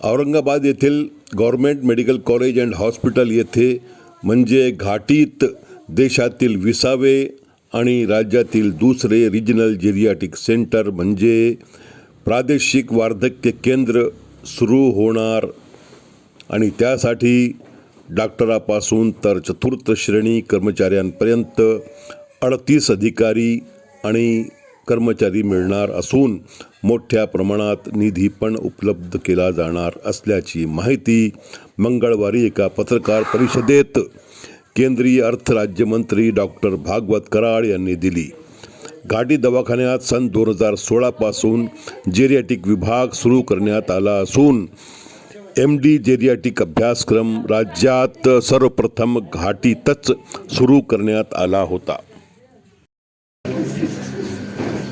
औरंगाबाद येथील government medical college and hospital येथे म्हणजे घाटीत देशातील विसावे आणि राज्यातील दुसरे रिजनल जेरियाटिक सेंटर म्हणजे प्रादेशिक वार्धक्य केंद्र सुरू होणार. आणि त्यासाठी डॉक्टरापासून तर चतुर्थ श्रेणी कर्मचाऱ्यांपर्यंत अडतीस अधिकारी आणि कर्मचारी मिळणार असून मोठ्या प्रमाणात निधी पण उपलब्ध केला जाणार असल्याची माहिती मंगळवारी एका पत्रकार परिषदेत केंद्रीय अर्थ राज्यमंत्री डॉक्टर भागवत कराड यांनी दिली. घाटी दवाखान्यात सन दोन हजार सोळापासून जेरियाटिक विभाग सुरू करण्यात आला असून एम डी जेरियाटिक अभ्यासक्रम राज्यात सर्वप्रथम घाटीतच सुरू करण्यात आला होता.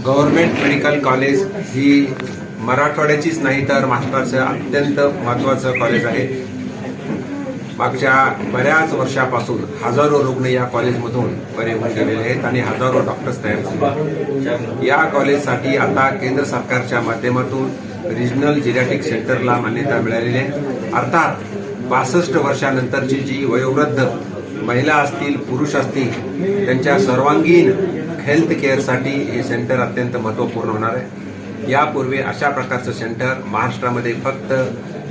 गव्हर्मेंट मेडिकल कॉलेज ही मराठवाड्याचीच नाही तर महाराष्ट्राचं अत्यंत महत्त्वाचं कॉलेज आहे. मागच्या बऱ्याच वर्षापासून हजारो रुग्ण या कॉलेजमधून बरे होऊन गेलेले आहेत आणि हजारो डॉक्टर्स तयार झाले या कॉलेजसाठी आता केंद्र सरकारच्या माध्यमातून रिजनल जिरॅटिक सेंटरला मान्यता मिळालेली आहे. अर्थात बासष्ट वर्षानंतरची जी वयोवृद्ध महिला असतील पुरुष असतील त्यांच्या सर्वांगीण हेल्थ केअरसाठी हे सेंटर अत्यंत महत्त्वपूर्ण होणार आहे. यापूर्वी अशा प्रकारचं सेंटर महाराष्ट्रामध्ये फक्त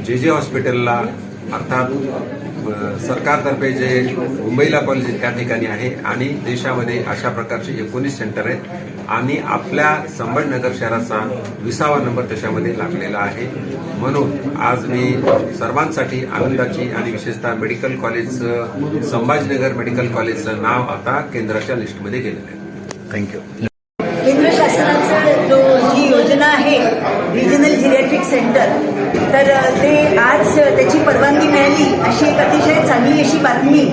जे जे हॉस्पिटलला अर्थात सरकारतर्फे जे मुंबईला कॉलेज त्या ठिकाणी आहे आणि देशामध्ये अशा प्रकारचे एकोणीस सेंटर आहेत आणि आपल्या संभाजीनगर शहराचा विसावा नंबर त्याच्यामध्ये लागलेला आहे. म्हणून आज मी सर्वांसाठी आनंदाची आणि विशेषतः मेडिकल कॉलेजचं संभाजीनगर मेडिकल कॉलेजचं नाव आता केंद्राच्या लिस्टमध्ये गेलेलं आहे. थँक्यू केंद्र शासनाचं जो जी योजना आहे रिजनल जिरॅट्रिक सेंटर तर ते आज त्याची परवानगी मिळाली अशी एक अतिशय चांगली अशी बातमी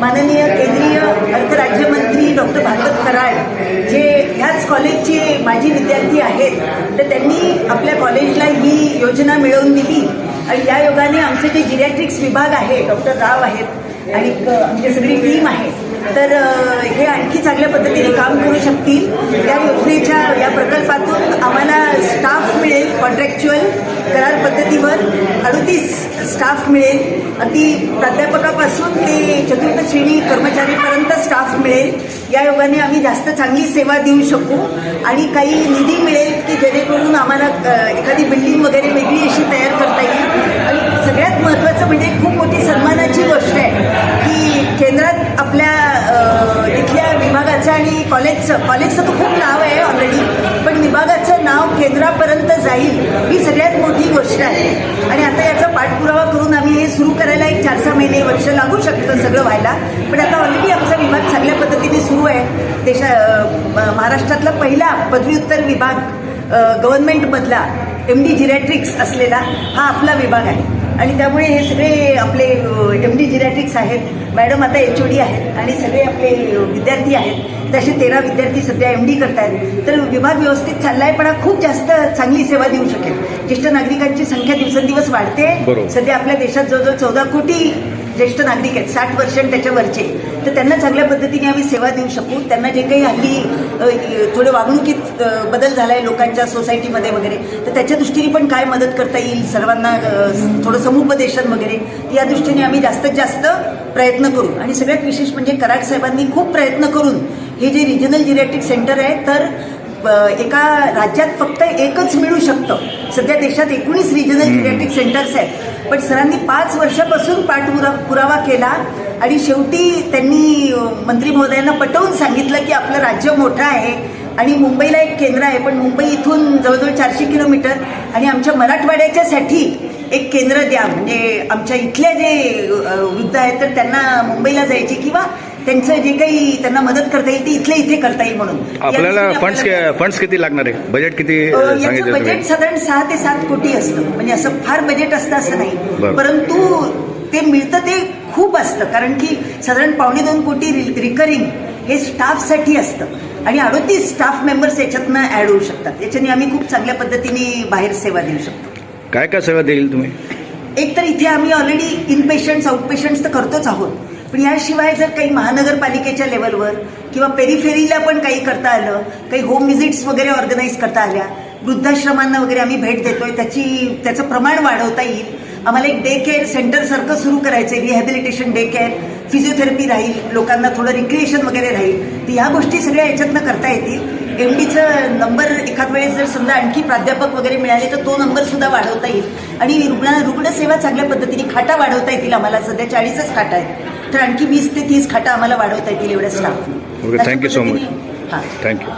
माननीय केंद्रीय अर्थ राज्यमंत्री डॉक्टर भागवत कराड जे ह्याच कॉलेजचे माजी विद्यार्थी आहेत तर त्यांनी आपल्या कॉलेजला ही योजना मिळवून दिली. आणि या योगाने आमचे जे जिरॅट्रिक्स विभाग आहे डॉक्टर राव आहेत आणि आमची सगळी टीम आहे. तर हे आणखी चांगल्या पद्धतीने काम करू शकतील. या योजनेच्या या प्रकल्पातून आम्हाला स्टाफ मिळेल कॉन्ट्रॅक्च्युअल करार पद्धतीवर अडतीस स्टाफ मिळेल. अगदी प्राध्यापकापासून ते चतुर्थ श्रेणी कर्मचारीपर्यंत स्टाफ मिळेल. या योगाने आम्ही जास्त चांगली सेवा देऊ शकू. आणि काही निधी मिळेल की जेणेकरून आम्हाला एखादी बिल्डिंग वगैरे वेगळी अशी तयार करता येईल. आणि सगळ्यात महत्त्वाचं म्हणजे खूप आणि कॉलेजचं कॉलेजचं तर खूप नाव आहे ऑलरेडी पण विभागाचं नाव केंद्रापर्यंत जाईल ही सगळ्यात मोठी गोष्ट आहे. आणि आता याचा पाठपुरावा करून आम्ही हे सुरू करायला एक चार सहा महिने वर्ष लागू शकतं सगळं व्हायला. पण आता ऑलरेडी आमचा विभाग चांगल्या पद्धतीने सुरू आहे. देशा महाराष्ट्रातला पहिला पदव्युत्तर विभाग गव्हर्नमेंटमधला एम डी जिरॅट्रिक्स असलेला हा आपला विभाग आहे. आणि त्यामुळे हे सगळे आपले एम डी जिरॅट्रिक्स आहेत. मॅडम आता एच ओ डी आहेत आणि सगळे आपले विद्यार्थी आहेत. तसे तेरा विद्यार्थी सध्या एम डी करतायत तर विभाग व्यवस्थित चाललाय पण हा खूप जास्त चांगली सेवा देऊ शकेल. ज्येष्ठ नागरिकांची संख्या दिवसेंदिवस वाढते. सध्या आपल्या देशात जवळजवळ चौदा कोटी ज्येष्ठ नागरिक आहेत साठ वर्ष आणि त्याच्यावरचे तर त्यांना चांगल्या पद्धतीने आम्ही सेवा देऊ शकू. त्यांना जे काही हल्ली थोडे वागणुकीत बदल झालाय लोकांच्या सोसायटीमध्ये वगैरे तर त्याच्या दृष्टीने पण काय मदत करता येईल सर्वांना थोडं समुपदेशन वगैरे या दृष्टीने आम्ही जास्तीत जास्त प्रयत्न करू. आणि सगळ्यात विशेष म्हणजे कराड साहेबांनी खूप प्रयत्न करून हे जे रिजनल जिरॅटिक सेंटर आहे तर एका राज्यात फक्त एकच मिळू शकतं. सध्या देशात एकोणीस रिजनल जिरॅटिक सेंटर्स आहेत. पण सरांनी पाच वर्षापासून पाठपुरा पुरावा केला आणि शेवटी त्यांनी मंत्री महोदयांना पटवून सांगितलं की आपलं राज्य मोठं आहे आणि मुंबईला एक केंद्र आहे. पण मुंबई इथून जवळजवळ चारशे किलोमीटर आणि आमच्या मराठवाड्याच्यासाठी एक केंद्र द्या. म्हणजे आमच्या इथल्या जे वृद्ध आहेत तर त्यांना मुंबईला जायचे किंवा त्यांचं जे काही त्यांना मदत करता येईल ते इथल्या इथे करता येईल म्हणून. आपल्याला फंड्स फंड्स किती लागणार आहे? बजेट किती सांगितलं बजेट तुम्ही साधारण सहा ते सात कोटी असतं. म्हणजे असं फार बजेट असतं असं नाही. बरं. परंतु ते मिळतं ते खूप असतं. कारण की साधारण पावणे दोन कोटी रिकरिंग हे स्टाफसाठी असतं. आणि अडोतीस स्टाफ मेंबर्स याच्यातनं ऍड होऊ शकतात. याच्याने आम्ही खूप चांगल्या पद्धतीने बाहेर सेवा देऊ शकतो. काय काय सेवा देईल तुम्ही? एक तर इथे आम्ही ऑलरेडी इनपेशंट्स आउटपेशंट्स तर करतोच आहोत. पण याशिवाय जर काही महानगरपालिकेच्या लेवलवर किंवा पेरिफेरीला पण काही करता आलं काही होम व्हिजिट्स वगैरे ऑर्गनाईज करता आल्या वृद्धाश्रमांना वगैरे आम्ही भेट देतोय त्याची त्याचं प्रमाण वाढवता येईल. आम्हाला एक डे केअर सेंटर सारखं सुरू करायचं आहे रिहॅबिलिटेशन डे केअर फिजिओथेरपी राहील लोकांना थोडं रिक्रिएशन वगैरे राहील. तर ह्या गोष्टी सगळ्या याच्यातनं करता येतील. एम डीचं नंबर एखाद वेळेस जर समजा आणखी प्राध्यापक वगैरे मिळाले तर तो नंबर सुद्धा वाढवता येईल. आणि रुग्ण रुग्णसेवा चांगल्या पद्धतीने खाटा वाढवता येतील आम्हाला. सध्या चाळीसच खाटा आहेत. तर आणखी वीस ते तीस खाटा आम्हाला वाढवता येतील एवढ्या स्टाफ you so much. हां. Thank you